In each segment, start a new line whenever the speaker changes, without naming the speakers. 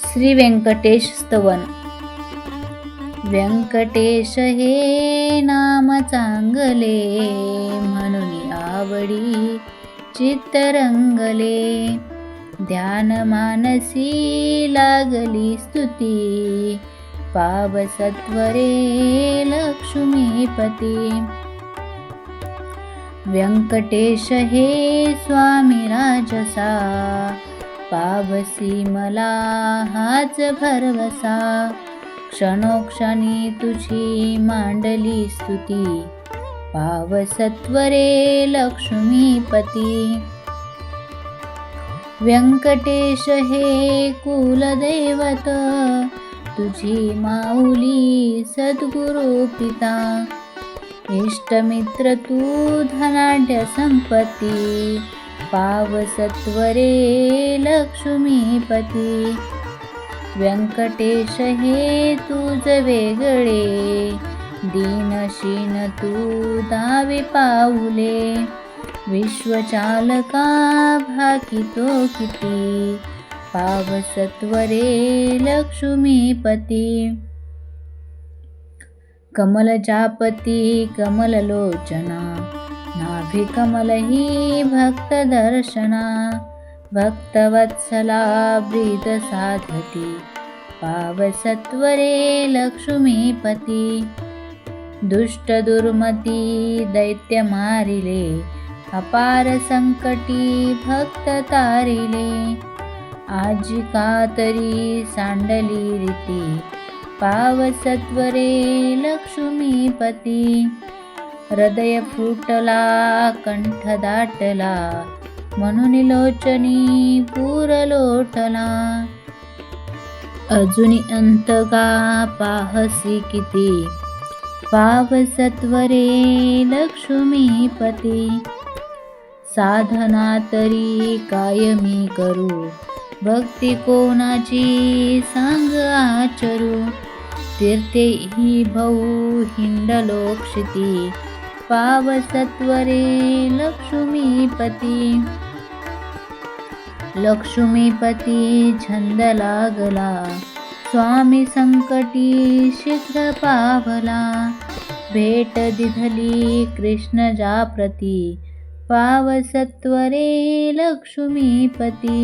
श्री व्यंकटेश स्तवन. व्यंकटेश हे नाम चांगले म्हणून आवडी चित्तरंगले. ध्यान मानसी लागली स्तुती पावसत्वरे लक्ष्मीपती व्यंकटेश हे स्वामी राजसा पावसी मला हाच भरवसा. क्षणोक्षणी तुझी मांडली स्तुती. पावसत्वरे लक्ष्मीपती. व्यंकटेश हे कुलदैवत. तुझी माऊली सद्गुरु पिता. इष्टमित्र तू धनाढ्य संपत्ती. पावसत्वरे लक्ष्मीपती। व्यंकटेश हे तुझ वेगळे। दीनशीन तू दावे पाऊले। विश्वचालका भाकितो किती। पावसत्वरे लक्ष्मीपती। कमलजापती कमललोचना। कमल भक्तदर्शना भक्तवत्सला ब्रीद साधती पावसत्वरे लक्ष्मीपती दुष्ट दुर्मती अपार संकटी भक्त तारिले आजी कातरी सांडली रीती पावसत्वरे लक्ष्मीपती हृदय फुटला कंठ दाटला म्हणून लोचनी पूर लोटला अजुनी अंतगा पाहसी किती पावसत्वरे लक्ष्मीपती साधना तरी कायमी करू भक्ती कोणाची सांग आचरू. तीर्थे ही भाऊ हिंडलो क्षिती पावसत्वरे लक्ष्मीपती। लक्ष्मीपती छंद लागला स्वामी संकटी शीघ्र पावला। भेट दिधली कृष्ण जाप्रती पावसत्वरे लक्ष्मीपती।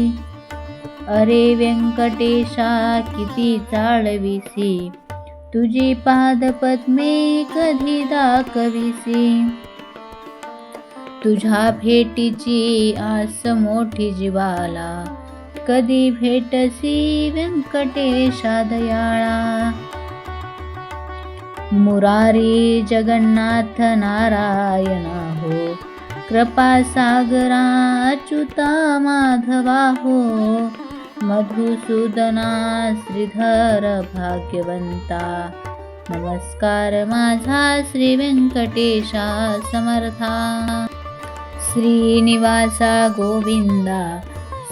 अरे व्यंकटेशा किती चाळविसी तुझी पादपद्मे कधी दाखविसे. तुझ्या भेटीची आस मोठी जीवाला कधी भेटसी व्यंकटेशा दयाळा. मुरारी जगन्नाथ नारायण हो कृपा सागरा अच्युता माधवा हो. मधुसूदना श्रीधर भाग्यवंता। नमस्कार माझा श्री व्यंकटेशा समर्था। श्रीनिवासा गोविंदा।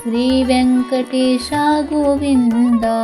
श्री व्यंकटेशा गोविंदा।